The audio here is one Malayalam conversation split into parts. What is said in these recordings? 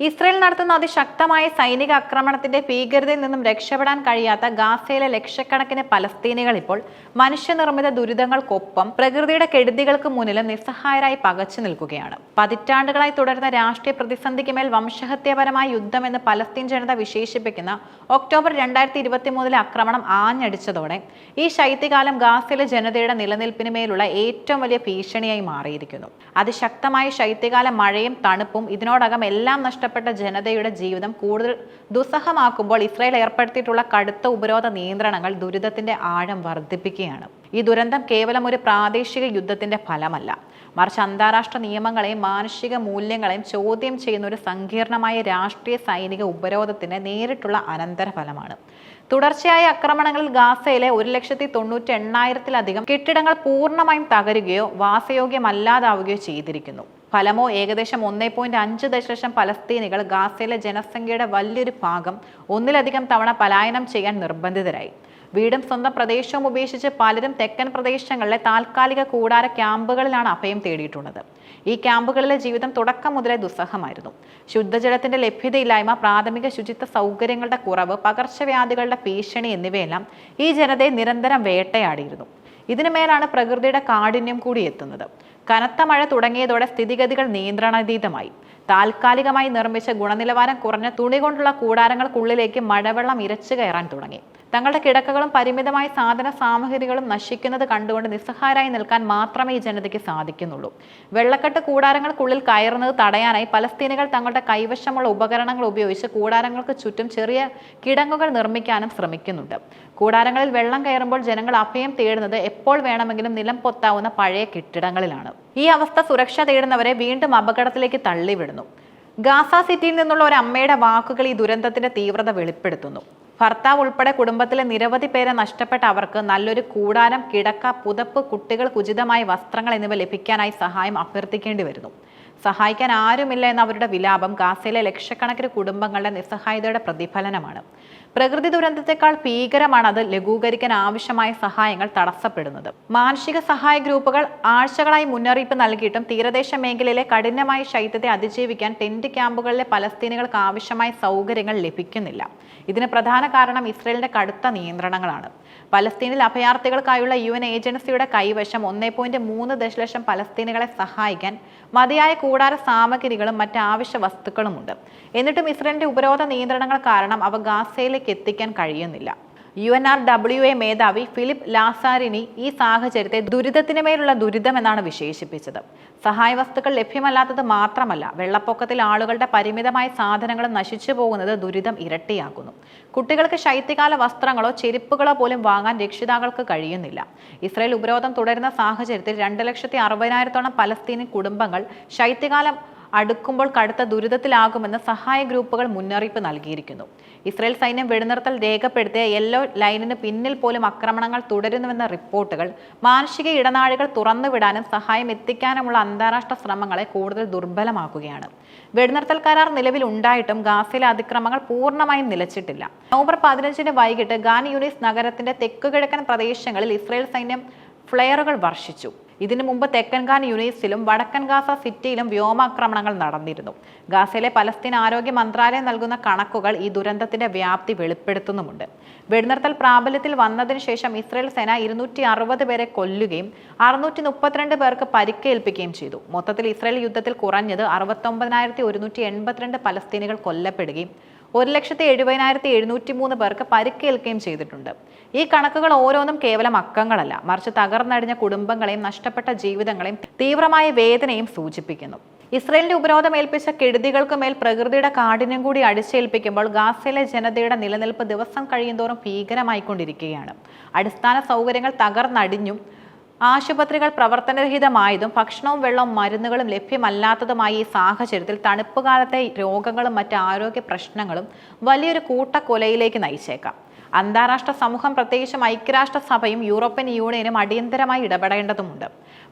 ഇസ്രയേൽ നടത്തുന്ന അതിശക്തമായ സൈനിക ആക്രമണത്തിന്റെ ഭീകരതയിൽ നിന്നും രക്ഷപ്പെടാൻ കഴിയാത്ത ഗാസയിലെ ലക്ഷക്കണക്കിന് പലസ്തീനികൾ ഇപ്പോൾ മനുഷ്യനിർമ്മിത ദുരിതങ്ങൾക്കൊപ്പം പ്രകൃതിയുടെ കെടുതികൾക്ക് മുന്നിലും നിസ്സഹായരായി പകച്ചു നിൽക്കുകയാണ്. പതിറ്റാണ്ടുകളായി തുടരുന്ന രാഷ്ട്രീയ പ്രതിസന്ധിക്ക് മേൽ വംശഹത്യാപരമായ യുദ്ധമെന്ന് പലസ്തീൻ ജനത വിശേഷിപ്പിക്കുന്ന ഒക്ടോബർ രണ്ടായിരത്തി ഇരുപത്തി മൂന്നിലെ ആക്രമണം ആഞ്ഞടിച്ചതോടെ ഈ ശൈത്യകാലം ഗാസയിലെ ജനതയുടെ നിലനിൽപ്പിന് മേലുള്ള ഏറ്റവും വലിയ ഭീഷണിയായി മാറിയിരിക്കുന്നു. അതിശക്തമായ ശൈത്യകാല മഴയും തണുപ്പും ഇതിനോടകം എല്ലാം നഷ്ടപ്പെട്ട ജനതയുടെ ജീവിതം കൂടുതൽ ദുസ്സഹമാക്കുമ്പോൾ ഇസ്രായേൽ ഏർപ്പെടുത്തിയിട്ടുള്ള കടുത്ത ഉപരോധ നിയന്ത്രണങ്ങൾ ദുരിതത്തിന്റെ ആഴം വർദ്ധിപ്പിക്കുകയാണ്. ഈ ദുരന്തം കേവലം ഒരു പ്രാദേശിക യുദ്ധത്തിന്റെ ഫലമല്ല. മറിച്ച് അന്താരാഷ്ട്ര നിയമങ്ങളെയും മാനുഷിക മൂല്യങ്ങളെയും ചോദ്യം ചെയ്യുന്ന ഒരു സങ്കീർണമായ രാഷ്ട്രീയ സൈനിക ഉപരോധത്തിന് നേരിട്ടുള്ള അനന്തരഫലമാണ്. തുടർച്ചയായ ആക്രമണങ്ങളിൽ ഗാസയിലെ ഒരു ലക്ഷത്തി തൊണ്ണൂറ്റി എണ്ണായിരത്തിലധികം കെട്ടിടങ്ങൾ പൂർണമായും തകരുകയോ വാസയോഗ്യമല്ലാതാവുകയോ ചെയ്തിരിക്കുന്നു. ഫലമോ ഏകദേശം ഒന്നേ പോയിന്റ് അഞ്ച് ദശലക്ഷം പലസ്തീനികൾ ഗാസയിലെ ജനസംഖ്യയുടെ വലിയൊരു ഭാഗം ഒന്നിലധികം തവണ പലായനം ചെയ്യാൻ നിർബന്ധിതരായി. വീടും സ്വന്തം പ്രദേശവും ഉപേക്ഷിച്ച് പലരും തെക്കൻ പ്രദേശങ്ങളിലെ താൽക്കാലിക കൂടാര ക്യാമ്പുകളിലാണ് അഭയം തേടിയിട്ടുള്ളത്. ഈ ക്യാമ്പുകളിലെ ജീവിതം തുടക്കം മുതലേ ദുസ്സഹമായിരുന്നു. ശുദ്ധജലത്തിന്റെ ലഭ്യതയില്ലായ്മ പ്രാഥമിക ശുചിത്വ സൗകര്യങ്ങളുടെ കുറവ് പകർച്ചവ്യാധികളുടെ ഭീഷണി എന്നിവയെല്ലാം ഈ ജനതയെ നിരന്തരം വേട്ടയാടിയിരുന്നു. ഇതിനു മേലാണ് പ്രകൃതിയുടെ കാഠിന്യം കൂടി എത്തുന്നത്. കനത്ത മഴ തുടങ്ങിയതോടെ സ്ഥിതിഗതികൾ നിയന്ത്രണാതീതമായി. താൽക്കാലികമായി നിർമ്മിച്ച ഗുണനിലവാരം കുറഞ്ഞ തുണി കൊണ്ടുള്ള കൂടാരങ്ങൾക്കുള്ളിലേക്ക് മഴവെള്ളം ഇരച്ചു കയറാൻ തുടങ്ങി. തങ്ങളുടെ കിടക്കകളും പരിമിതമായ സാധന സാമഗ്രികളും നശിക്കുന്നത് കണ്ടുകൊണ്ട് നിസ്സഹായരായി നിൽക്കാൻ മാത്രമേ ഈ ജനതയ്ക്ക് സാധിക്കുന്നുള്ളൂ. വെള്ളക്കെട്ട് കൂടാരങ്ങൾക്കുള്ളിൽ കയറുന്നത് തടയാനായി പലസ്തീനികൾ തങ്ങളുടെ കൈവശമുള്ള ഉപകരണങ്ങൾ ഉപയോഗിച്ച് കൂടാരങ്ങൾക്ക് ചുറ്റും ചെറിയ കിടങ്ങുകൾ നിർമ്മിക്കാനും ശ്രമിക്കുന്നുണ്ട്. കൂടാരങ്ങളിൽ വെള്ളം കയറുമ്പോൾ ജനങ്ങൾ അഭയം തേടുന്നത് എപ്പോൾ വേണമെങ്കിലും നിലം പൊത്താവുന്ന പഴയ കെട്ടിടങ്ങളിലാണ്. ഈ അവസ്ഥ സുരക്ഷ തേടുന്നവരെ വീണ്ടും അപകടത്തിലേക്ക് തള്ളിവിടുന്നു. ഗാസ സിറ്റിയിൽ നിന്നുള്ള ഒരു അമ്മയുടെ വാക്കുകൾ ഈ ദുരന്തത്തിന്റെ തീവ്രത വെളിപ്പെടുത്തുന്നു. ഭർത്താവ് ഉൾപ്പെടെ കുടുംബത്തിലെ നിരവധി പേരെ നഷ്ടപ്പെട്ട അവർക്ക് നല്ലൊരു കൂടാരം കിടക്ക പുതപ്പ് കുട്ടികൾക്ക് ഉചിതമായ വസ്ത്രങ്ങൾ എന്നിവ ലഭിക്കാനായി സഹായം അഭ്യർത്ഥിക്കേണ്ടി വരുന്നു. സഹായിക്കാൻ ആരുമില്ല എന്ന അവരുടെ വിലാപം ഗാസയിലെ ലക്ഷക്കണക്കിന് കുടുംബങ്ങളുടെ നിസ്സഹായതയുടെ പ്രതിഫലനമാണ്. പ്രകൃതി ദുരന്തത്തെക്കാൾ ഭീകരമാണ് അത് ലഘൂകരിക്കാൻ ആവശ്യമായ സഹായങ്ങൾ തടസ്സപ്പെടുന്നത്. മാനുഷിക സഹായ ഗ്രൂപ്പുകൾ ആഴ്ചകളായി മുന്നറിയിപ്പ് നൽകിയിട്ടും തീരദേശ മേഖലയിലെ കഠിനമായ ശൈത്യത്തെ അതിജീവിക്കാൻ ടെന്റ് ക്യാമ്പുകളിലെ പലസ്തീനികൾക്ക് ആവശ്യമായ സൗകര്യങ്ങൾ ലഭിക്കുന്നില്ല. ഇതിന് പ്രധാന കാരണം ഇസ്രയേലിന്റെ കടുത്ത നിയന്ത്രണങ്ങളാണ്. പലസ്തീനിൽ അഭയാർത്ഥികൾക്കായുള്ള യു എൻ ഏജൻസിയുടെ കൈവശം ഒന്നേ പോയിന്റ് മൂന്ന് ദശലക്ഷം പലസ്തീനുകളെ സഹായിക്കാൻ മതിയായ കൂടാര സാമഗ്രികളും മറ്റ് ആവശ്യ വസ്തുക്കളുമുണ്ട്. എന്നിട്ടും ഇസ്രയേലിന്റെ ഉപരോധ നിയന്ത്രണങ്ങൾ കാരണം അവ ഗാസയിലേക്ക് എത്തിക്കാൻ കഴിയുന്നില്ല. U N R W A മേധാവി ഫിലിപ്പ് ലാസാരിനി ഈ സാഹചര്യത്തെ ദുരിതത്തിന് മേലുള്ള ദുരിതം എന്നാണ് വിശേഷിപ്പിച്ചത്. സഹായ വസ്തുക്കൾ ലഭ്യമല്ലാത്തത് മാത്രമല്ല വെള്ളപ്പൊക്കത്തിൽ ആളുകളുടെ പരിമിതമായ സാധനങ്ങൾ നശിച്ചു പോകുന്നത് ദുരിതം ഇരട്ടിയാക്കുന്നു. കുട്ടികൾക്ക് ശൈത്യകാല വസ്ത്രങ്ങളോ ചെരുപ്പുകളോ പോലും വാങ്ങാൻ രക്ഷിതാക്കൾക്ക് കഴിയുന്നില്ല. ഇസ്രയേൽ ഉപരോധം തുടരുന്ന സാഹചര്യത്തിൽ രണ്ട് ലക്ഷത്തി അറുപതിനായിരത്തോളം പലസ്തീനി കുടുംബങ്ങൾ ശൈത്യകാലം അടുക്കുമ്പോൾ കടുത്ത ദുരിതത്തിലാകുമെന്ന് സഹായ ഗ്രൂപ്പുകൾ മുന്നറിയിപ്പ് നൽകിയിരിക്കുന്നു. ഇസ്രായേൽ സൈന്യം വെടിനിർത്തൽ രേഖപ്പെടുത്തിയ യെല്ലോ ലൈനിന് പിന്നിൽ പോലും ആക്രമണങ്ങൾ തുടരുന്നുവെന്ന റിപ്പോർട്ടുകൾ മാനുഷിക ഇടനാഴികൾ തുറന്നുവിടാനും സഹായം എത്തിക്കാനുമുള്ള അന്താരാഷ്ട്ര ശ്രമങ്ങളെ കൂടുതൽ ദുർബലമാക്കുകയാണ്. വെടിനിർത്തൽ കരാർ നിലവിൽ ഉണ്ടായിട്ടും ഗാസയിലെ അതിക്രമങ്ങൾ പൂർണമായും നിലച്ചിട്ടില്ല. നവംബർ പതിനഞ്ചിന് വൈകിട്ട് ഗാൻ യൂണിസ് നഗരത്തിന്റെ തെക്കുകിഴക്കൻ പ്രദേശങ്ങളിൽ ഇസ്രായേൽ സൈന്യം ഫ്ലെയറുകൾ വർഷിച്ചു. ഇതിനു മുമ്പ് തെക്കൻ ഖാൻ യൂണിസിലും വടക്കൻ ഗാസ സിറ്റിയിലും വ്യോമാക്രമണങ്ങൾ നടന്നിരുന്നു. ഗാസയിലെ പലസ്തീൻ ആരോഗ്യ മന്ത്രാലയം നൽകുന്ന കണക്കുകൾ ഈ ദുരന്തത്തിന്റെ വ്യാപ്തി വെളിപ്പെടുത്തുന്നുമുണ്ട്. വെടിനിർത്തൽ പ്രാബല്യത്തിൽ വന്നതിന് ശേഷം ഇസ്രയേൽ സേന ഇരുന്നൂറ്റി അറുപത് പേരെ കൊല്ലുകയും അറുന്നൂറ്റി മുപ്പത്തിരണ്ട് പേർക്ക് പരിക്കേൽപ്പിക്കുകയും ചെയ്തു. മൊത്തത്തിൽ ഇസ്രയേൽ യുദ്ധത്തിൽ കുറഞ്ഞത് അറുപത്തൊമ്പതിനായിരത്തി ഒരുന്നൂറ്റി എൺപത്തിരണ്ട് പലസ്തീനികൾ കൊല്ലപ്പെടുകയും ഒരു ലക്ഷത്തി എഴുപതിനായിരത്തി എഴുന്നൂറ്റി മൂന്ന് പേർക്ക് പരിക്കേൽക്കുകയും ചെയ്തിട്ടുണ്ട്. ഈ കണക്കുകൾ ഓരോന്നും കേവലം അക്കങ്ങളല്ല. മറിച്ച് തകർന്നടിഞ്ഞ കുടുംബങ്ങളെയും നഷ്ടപ്പെട്ട ജീവിതങ്ങളെയും തീവ്രമായ വേദനയും സൂചിപ്പിക്കുന്നു. ഇസ്രയേലിന്റെ ഉപരോധം ഏൽപ്പിച്ച കെടുതികൾക്ക് മേൽ പ്രകൃതിയുടെ കാഠിന്യം കൂടി അടിച്ചേൽപ്പിക്കുമ്പോൾ ഗാസയിലെ ജനതയുടെ നിലനിൽപ്പ് ദിവസം കഴിയുന്തോറും ഭീകരമായിക്കൊണ്ടിരിക്കുകയാണ്. അടിസ്ഥാന സൗകര്യങ്ങൾ തകർന്നടിഞ്ഞും ആശുപത്രികൾ പ്രവർത്തനരഹിതമായതും ഭക്ഷണവും വെള്ളവും മരുന്നുകളും ലഭ്യമല്ലാത്തതുമായ ഈ സാഹചര്യത്തിൽ തണുപ്പ് കാലത്തെ രോഗങ്ങളും മറ്റ് ആരോഗ്യ പ്രശ്നങ്ങളും വലിയൊരു കൂട്ടക്കൊലയിലേക്ക് നയിച്ചേക്കാം. അന്താരാഷ്ട്ര സമൂഹം പ്രത്യേകിച്ചും ഐക്യരാഷ്ട്രസഭയും യൂറോപ്യൻ യൂണിയനും അടിയന്തരമായി ഇടപെടേണ്ടതുണ്ട്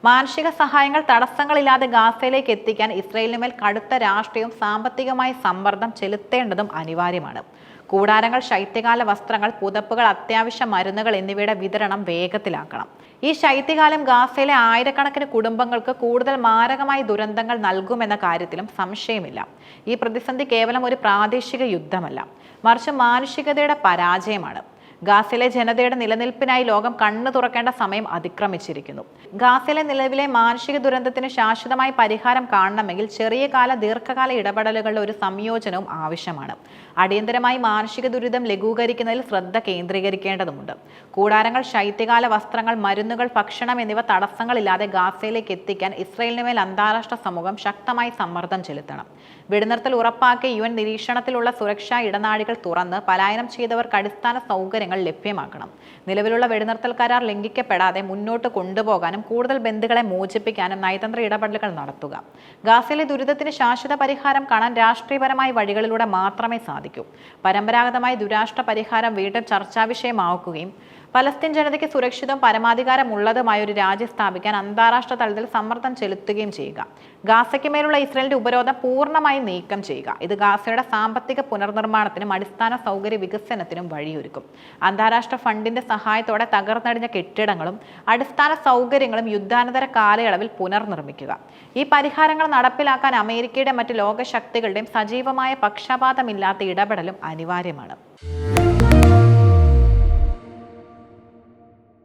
മാനുഷിക സഹായങ്ങൾ തടസ്സങ്ങളില്ലാതെ ഗാസയിലേക്ക് എത്തിക്കാൻ ഇസ്രയേലിന് മേൽ കടുത്ത രാഷ്ട്രീയവും സാമ്പത്തികമായ സമ്മർദ്ദം ചെലുത്തേണ്ടതും അനിവാര്യമാണ്. കൂടാരങ്ങൾ ശൈത്യകാല വസ്ത്രങ്ങൾ പുതപ്പുകൾ അത്യാവശ്യ മരുന്നുകൾ എന്നിവയുടെ വിതരണം വേഗത്തിലാക്കണം. ഈ ശൈത്യകാലം ഗാസയിലെ ആയിരക്കണക്കിന് കുടുംബങ്ങൾക്ക് കൂടുതൽ മാരകമായ ദുരന്തങ്ങൾ നൽകുമെന്ന കാര്യത്തിലും സംശയമില്ല. ഈ പ്രതിസന്ധി കേവലം ഒരു പ്രാദേശിക യുദ്ധമല്ല. മറിച്ച് മാനുഷികതയുടെ പരാജയമാണ്. ഗാസയിലെ ജനതയുടെ നിലനിൽപ്പിനായി ലോകം കണ്ണു തുറക്കേണ്ട സമയം അതിക്രമിച്ചിരിക്കുന്നു. ഗാസയിലെ നിലവിലെ മാനുഷിക ദുരന്തത്തിന് ശാശ്വതമായ പരിഹാരം കാണണമെങ്കിൽ ചെറിയ കാല ദീർഘകാല ഇടപെടലുകളുടെ ഒരു സംയോജനവും ആവശ്യമാണ്. അടിയന്തരമായി മാനുഷിക ദുരിതം ലഘൂകരിക്കുന്നതിൽ ശ്രദ്ധ കേന്ദ്രീകരിക്കേണ്ടതുണ്ട്. കൂടാരങ്ങൾ ശൈത്യകാല വസ്ത്രങ്ങൾ മരുന്നുകൾ ഭക്ഷണം എന്നിവ തടസ്സങ്ങളില്ലാതെ ഗാസയിലേക്ക് എത്തിക്കാൻ ഇസ്രയേലിന് മേൽ അന്താരാഷ്ട്ര സമൂഹം ശക്തമായി സമ്മർദ്ദം ചെലുത്തണം. വെടിനിർത്തൽ ഉറപ്പാക്കി യു എൻ നിരീക്ഷണത്തിലുള്ള സുരക്ഷാ ഇടനാഴികൾ തുറന്ന് പലായനം ചെയ്തവർക്ക് അടിസ്ഥാന സൗകര്യങ്ങൾ ലഭ്യമാക്കണം. നിലവിലുള്ള വെടിനിർത്തൽ കരാർ ലംഘിക്കപ്പെടാതെ മുന്നോട്ട് കൊണ്ടുപോകാനും കൂടുതൽ ബന്ധുക്കളെ മോചിപ്പിക്കാനും നയതന്ത്ര ഇടപെടലുകൾ നടത്തുക. ഗാസയിലെ ദുരിതത്തിന് ശാശ്വത പരിഹാരം കാണാൻ രാഷ്ട്രീയപരമായ വഴികളിലൂടെ മാത്രമേ സാധിക്കൂ. പരമ്പരാഗതമായി ദുരാഷ്ട്ര പരിഹാരം വീണ്ടും ചർച്ചാ വിഷയമാക്കുകയും പലസ്തീൻ ജനതയ്ക്ക് സുരക്ഷിതവും പരമാധികാരമുള്ളതുമായ ഒരു രാജ്യം സ്ഥാപിക്കാൻ അന്താരാഷ്ട്ര തലത്തിൽ സമ്മർദ്ദം ചെലുത്തുകയും ചെയ്യുക. ഗാസയ്ക്ക് മേലുള്ള ഇസ്രയേലിന്റെ ഉപരോധം പൂർണമായി നീക്കം ചെയ്യുക. ഇത് ഗാസയുടെ സാമ്പത്തിക പുനർനിർമ്മാണത്തിനും അടിസ്ഥാന സൗകര്യ വികസനത്തിനും വഴിയൊരുക്കും. അന്താരാഷ്ട്ര ഫണ്ടിന്റെ സഹായത്തോടെ തകർന്നടിഞ്ഞ കെട്ടിടങ്ങളും അടിസ്ഥാന സൗകര്യങ്ങളും യുദ്ധാനന്തര കാലയളവിൽ പുനർനിർമ്മിക്കുക. ഈ പരിഹാരങ്ങൾ നടപ്പിലാക്കാൻ അമേരിക്കയുടെ മറ്റ് ലോകശക്തികളുടെയും സജീവമായ പക്ഷപാതമില്ലാത്ത ഇടപെടലും അനിവാര്യമാണ്.